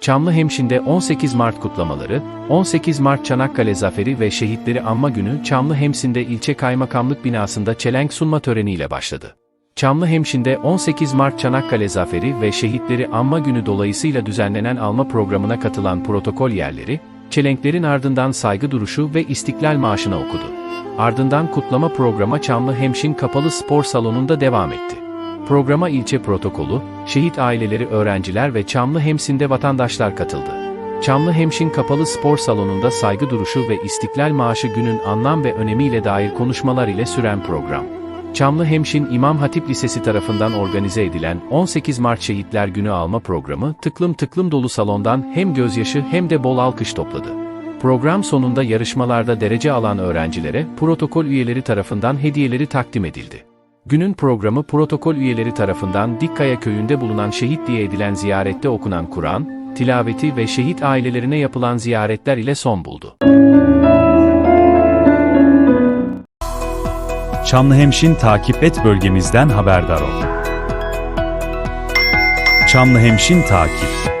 Çamlıhemşin'de 18 Mart kutlamaları, 18 Mart Çanakkale Zaferi ve Şehitleri Anma Günü Çamlıhemşin'de ilçe kaymakamlık binasında çelenk sunma töreniyle başladı. Çamlıhemşin'de 18 Mart Çanakkale Zaferi ve Şehitleri Anma Günü dolayısıyla düzenlenen alma programına katılan protokol yerleri, çelenklerin ardından saygı duruşu ve istiklal marşını okudu. Ardından kutlama programa Çamlıhemşin Kapalı Spor Salonu'nda devam etti. Programa ilçe protokolü, şehit aileleri öğrenciler ve Çamlıhemşin'de vatandaşlar katıldı. Çamlıhemşin Kapalı Spor Salonu'nda saygı duruşu ve İstiklal Maaşı günün anlam ve önemiyle dair konuşmalar ile süren program. Çamlıhemşin İmam Hatip Lisesi tarafından organize edilen 18 Mart Şehitler Günü alma programı tıklım tıklım dolu salondan hem gözyaşı hem de bol alkış topladı. Program sonunda yarışmalarda derece alan öğrencilere protokol üyeleri tarafından hediyeleri takdim edildi. Günün programı protokol üyeleri tarafından Dikkaya köyünde bulunan şehit diye edilen ziyarette okunan Kur'an, tilaveti ve şehit ailelerine yapılan ziyaretler ile son buldu. Çamlıhemşin takip et bölgemizden haberdar ol. Çamlıhemşin takip